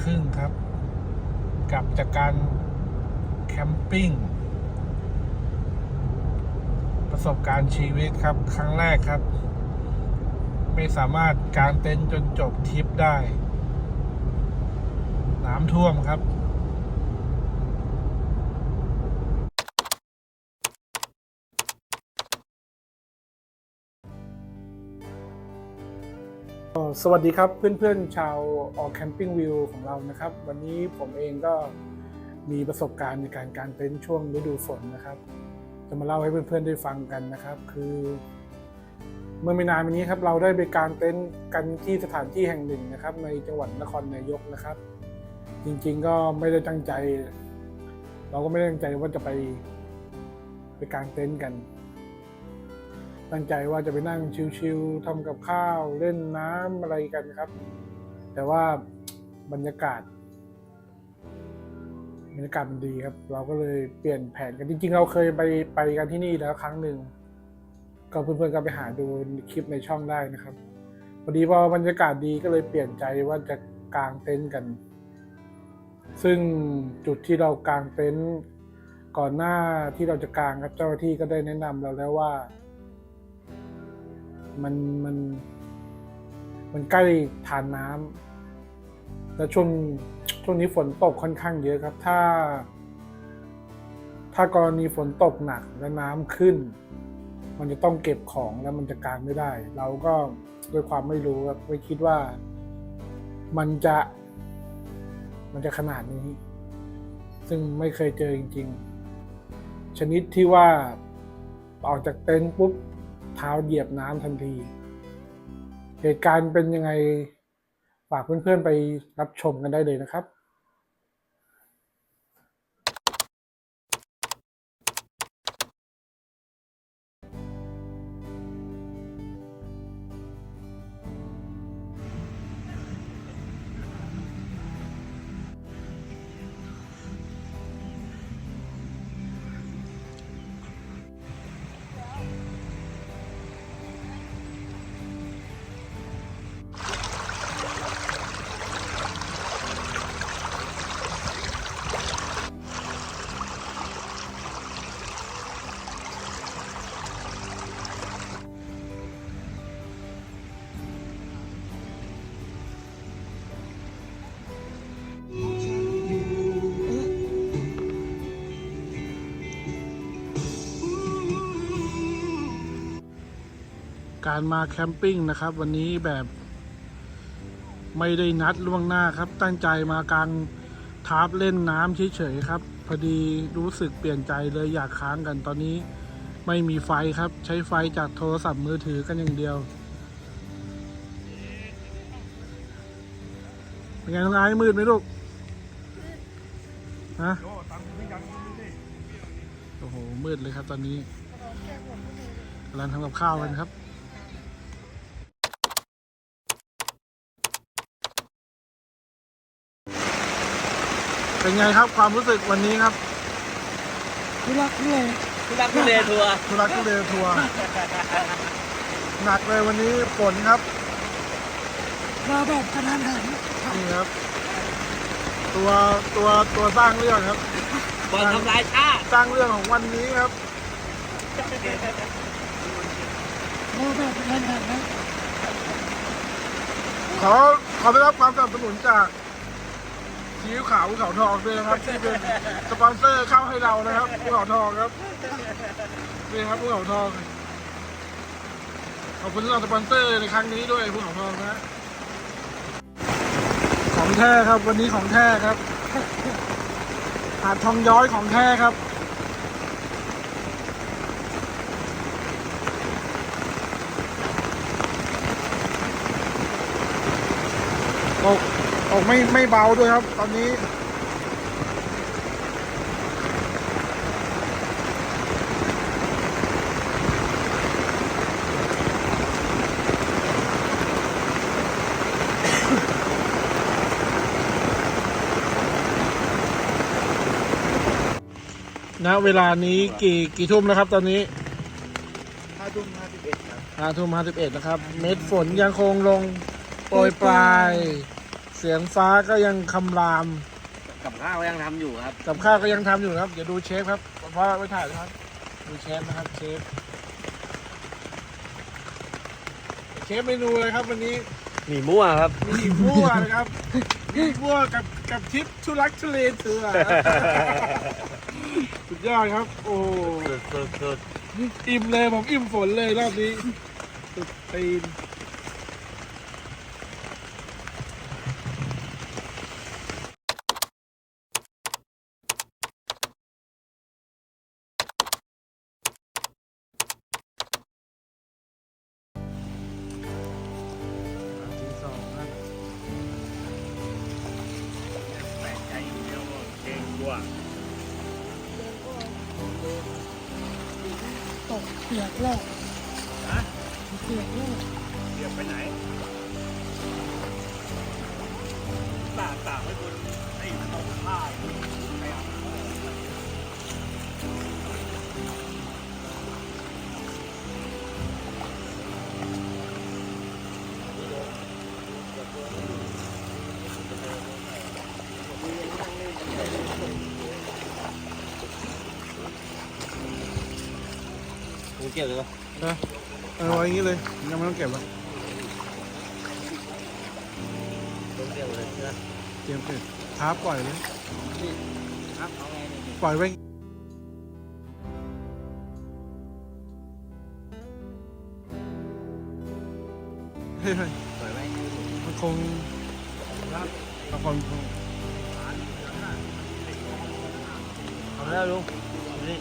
ครึ่งครับ กลับจากการแคมปิ้งประสบการณ์ชีวิตครับ ครั้งแรกครับ ไม่สามารถกางเต็นท์จนจบทริปได้ น้ำท่วมครับ สวัสดีครับเพื่อนๆชาวออแคมปิ้งวิวของเรานะครับ วันนี้ผมเองก็มีประสบการณ์ในการกางเต็นท์ช่วงฤดูฝนนะครับ จะมาเล่าให้เพื่อนๆได้ฟังกันนะครับ คือ เมื่อไม่นานมานี้ครับเราได้ไปกางเต็นท์กันที่สถานที่แห่งหนึ่งนะครับ ในจังหวัดนครนายกนะครับ จริงๆก็ไม่ได้ตั้งใจ เราก็ไม่ได้ตั้งใจว่าจะไปไปกางเต็นท์กัน ตั้งใจว่าจะไปนั่งชิลๆทำกับข้าวเล่นน้ำอะไรกันครับ แต่ว่าบรรยากาศบรรยากาศมันดีครับ เราก็เลยเปลี่ยนแผนกันจริงๆ เราเคยไปไปกันที่นี่แล้วครั้งหนึ่งก็เพื่อนๆก็ไปหาดูคลิปในช่องได้นะครับพอดีพอบรรยากาศดีก็เลยเปลี่ยนใจว่าจะกางเต็นท์กัน ซึ่งจุดที่เรากางเต็นท์ก่อนหน้าที่เราจะกางครับเจ้าหน้าที่ก็ได้แนะนำเราแล้วว่า มันมันมันใกล้ทานน้ำแล้วช่วงช่วงนี้ฝนตกค่อนข้างเยอะครับ ถ้า ถ้ากรณีฝนตกหนักและน้ำขึ้น มันจะต้องเก็บของแล้วมันจะกางไม่ได้ เราก็ด้วยความไม่รู้ครับไม่คิดว่ามันจะ มันจะขนาดนี้ ซึ่งไม่เคยเจอจริง ๆ ชนิดที่ว่าออกจากเต็นท์ปุ๊บ เท้าเหยียบน้ำทันที เหตุการณ์เป็นยังไงฝากเพื่อนๆไปรับชมกันได้เลยนะครับ การมาแคมปิ้งนะครับ วันนี้แบบไม่ได้นัดล่วงหน้าครับ ตั้งใจมากางทาร์ปเล่นน้ำเฉยๆครับ พอดีรู้สึกเปลี่ยนใจเลยอยากค้างกันตอนนี้ไม่มีไฟครับ ใช้ไฟจากโทรศัพท์มือถือกันอย่างเดียวเป็นไงน้องไอ้มืดไหมลูกฮะโอ้โหมืดเลยครับตอนนี้กำลังทำกับข้าวกันครับ เป็นไงครับความรู้สึกวันนี้ครับทุลักทุเลทุลักทุเลทัวร์ทุรักทุเลทัวร์หนักเลยวันนี้ฝนครับมาแบบกระทันหันนี่ครับ ตัวตัวตัวสร้างเรื่องครับบอลทำลายชาติสร้างเรื่องของวันนี้ครับมาแบบกระทันหันนะขอขอได้รับความสนับสนุนจาก ซีอิ๊วขาวภูเขาทองด้วยนะครับที่เป็นสปอนเซอร์เข้าให้เรานะครับภูเขาทองครับนี่ครับภูเขาทองขอบคุณสำหรับสปอนเซอร์ในครั้งนี้ด้วยภูเขาทองนะของแท้ครับวันนี้ของแท้ครับหาดทองย้อยของแท้ครับตก ตกไม่ไม่เบาด้วยครับ ตอนนี้ ณ เวลานี้กี่กี่ทุ่มแล้วครับ ตอนนี้ห้าทุ่มห้าสิบเอ็ดครับห้าทุ่มห้าสิบเอ็ดนะครับ เม็ดฝนยังคงลงโปรยปลาย เสียงฟ้าก็ยังคำราม กับข้าวยังทำอยู่ครับ กับข้าวก็ยังทำอยู่นะครับ เดี๋ยวดูเชฟครับเพราะไม่ถ่ายนะครับ ดูเชฟนะครับเชฟ เชฟเมนูอะไรครับวันนี้มีมั่วครับ มีมั่วนะครับ มีมั่วกับกับทิปทุลักทุเลเถื่อสุดยอดครับ โอ้สุดสุดสุดอิ่มเลยผมอิ่มฝนเลยรอบนี้สุดตีน วตกเปียกเลยนะเปียกเลยเปียกไปไหนตากตากไว้บนไอ้ตรงผ้า เอากูเกี่ยวเลยวะเออเอาไว้อย่างนี้เลยยังไม่ต้องเก็บหรอกกูเกี่ยวเลยนะเตรียมเก็บท้าปล่อยเลยครับเอาไงเนี่ยปล่อยไว้เฮ้ยปล่อยไว้มันคงบางคนคงเอาแล้วลุงดูนี่